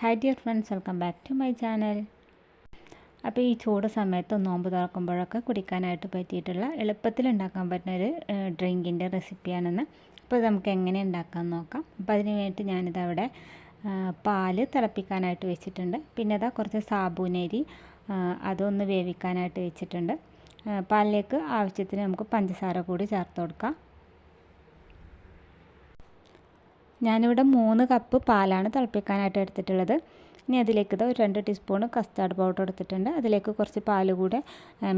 Hi dear friends welcome back to my channel അപ്പോൾ ഈ ചൂട് സമയത്ത് നോമ്പ് തുറക്കുമ്പോഴൊക്കെ കുടിക്കാനായിട്ട് പറ്റിയിട്ടുള്ള എളുപ്പത്തിൽ ഉണ്ടാക്കാൻ പറ്റുന്ന ഒരു ഡ്രിങ്കിന്റെ റെസിപ്പിയാണെന്ന്. അപ്പോൾ നമുക്ക് എങ്ങനെ ഉണ്ടാക്കാൻ നോക്കാം. അപ്പോൾ അതിന് വേണ്ടിയിട്ട് ഞാനിതവിടെ പാൽ തിളപ്പിക്കാനായിട്ട് വെച്ചിട്ടുണ്ട്. പിന്നെ അതാ കുറച്ച് സാബൂനരി അതൊന്ന് വേവിക്കാനായിട്ട് വെച്ചിട്ടുണ്ട്. പാലിലേക്ക് ആവശ്യത്തിന് നമുക്ക് പഞ്ചസാര കൂടി ചേർത്ത് കൊടുക്കാം. ഞാനിവിടെ മൂന്ന് കപ്പ് പാലാണ് തിളപ്പിക്കാനായിട്ട് എടുത്തിട്ടുള്ളത്. ഇനി അതിലേക്ക് ഇത് ഒരു രണ്ട് ടീസ്പൂൺ കസ്റ്റാർഡ് പൗഡർ എടുത്തിട്ടുണ്ട്. അതിലേക്ക് കുറച്ച് പാൽ കൂടെ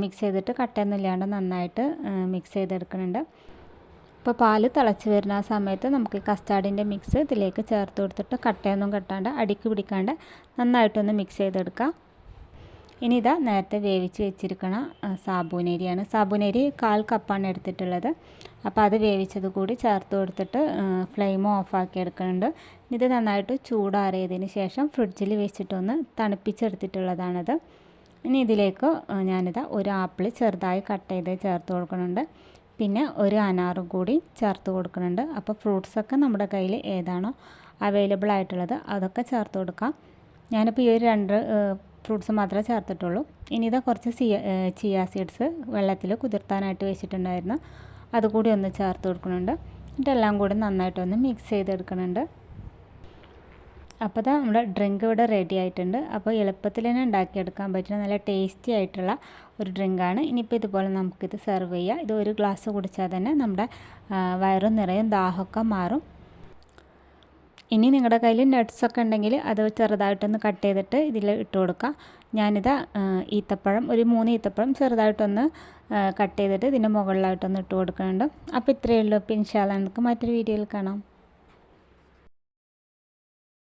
മിക്സ് ചെയ്തിട്ട് കട്ടയൊന്നുമില്ലാണ്ട് നന്നായിട്ട് മിക്സ് ചെയ്തെടുക്കുന്നുണ്ട്. ഇപ്പോൾ പാൽ തിളച്ച് വരുന്ന ആ സമയത്ത് നമുക്ക് ഈ കസ്റ്റാർഡിന്റെ മിക്സ് ഇതിലേക്ക് ചേർത്ത് കൊടുത്തിട്ട് കട്ടയൊന്നും കെട്ടാണ്ട് അടിക്ക് പിടിക്കാണ്ട് നന്നായിട്ടൊന്ന് മിക്സ് ചെയ്തെടുക്കാം. ഇനി ഇതാ നേരത്തെ വേവിച്ച് വെച്ചിരിക്കണ സാബൂനരിയാണ്. സാബൂനരി കാൽ കപ്പാണ് എടുത്തിട്ടുള്ളത്. അപ്പോൾ അത് വേവിച്ചത് കൂടി ചേർത്ത് കൊടുത്തിട്ട് ഫ്ലെയിം ഓഫാക്കി എടുക്കുന്നുണ്ട്. ഇത് നന്നായിട്ട് ചൂടാറിയതിന് ശേഷം ഫ്രിഡ്ജിൽ വെച്ചിട്ടൊന്ന് തണുപ്പിച്ചെടുത്തിട്ടുള്ളതാണിത്. ഇനി ഇതിലേക്ക് ഞാനിതാ ഒരു ആപ്പിൾ ചെറുതായി കട്ട് ചെയ്ത് ചേർത്ത് കൊടുക്കുന്നുണ്ട്. പിന്നെ ഒരു അനാറും കൂടി ചേർത്ത് കൊടുക്കുന്നുണ്ട്. അപ്പോൾ ഫ്രൂട്ട്സൊക്കെ നമ്മുടെ കയ്യിൽ ഏതാണോ അവൈലബിൾ ആയിട്ടുള്ളത് അതൊക്കെ ചേർത്ത് കൊടുക്കാം. ഞാനിപ്പോൾ ഈ ഒരു രണ്ട് ഫ്രൂട്ട്സ് മാത്രമേ ചേർത്തിട്ടുള്ളൂ. ഇനി ഇതാ കുറച്ച് സിയ ചിയ സീഡ്സ് വെള്ളത്തിൽ കുതിർത്താനായിട്ട് വെച്ചിട്ടുണ്ടായിരുന്നു. അതുകൂടി ഒന്ന് ചേർത്ത് കൊടുക്കുന്നുണ്ട്. ഇതെല്ലാം കൂടി നന്നായിട്ടൊന്ന് മിക്സ് ചെയ്തെടുക്കുന്നുണ്ട്. അപ്പോൾ നമ്മുടെ ഡ്രിങ്ക് ഇവിടെ റെഡി ആയിട്ടുണ്ട്. അപ്പോൾ എളുപ്പത്തിൽ തന്നെ ഉണ്ടാക്കിയെടുക്കാൻ പറ്റുന്ന നല്ല ടേസ്റ്റി ആയിട്ടുള്ള ഒരു ഡ്രിങ്കാണ്. ഇനിയിപ്പോൾ ഇതുപോലെ നമുക്കിത് സെർവ് ചെയ്യാം. ഇത് ഒരു ഗ്ലാസ് കുടിച്ചാൽ തന്നെ നമ്മുടെ വയറും നിറയും ദാഹമൊക്കെ മാറും. ഇനി നിങ്ങളുടെ കയ്യിൽ നട്ട്സൊക്കെ ഉണ്ടെങ്കിൽ അത് ചെറുതായിട്ടൊന്ന് കട്ട് ചെയ്തിട്ട് ഇതിൽ ഇട്ട് കൊടുക്കുക ഞാനിത് ഈത്തപ്പഴം ഒരു മൂന്ന് ഈത്തപ്പഴം ചെറുതായിട്ടൊന്ന് കട്ട് ചെയ്തിട്ട് ഇതിന്റെ മുകളിലായിട്ടൊന്ന് ഇട്ട് കൊടുക്കുന്നുണ്ട്. അപ്പോൾ ഇത്രയേ ഉള്ളൂ. അപ്പോൾ ഇൻഷാല്ല നമുക്ക് മറ്റൊരു വീഡിയോയിൽ കാണാം.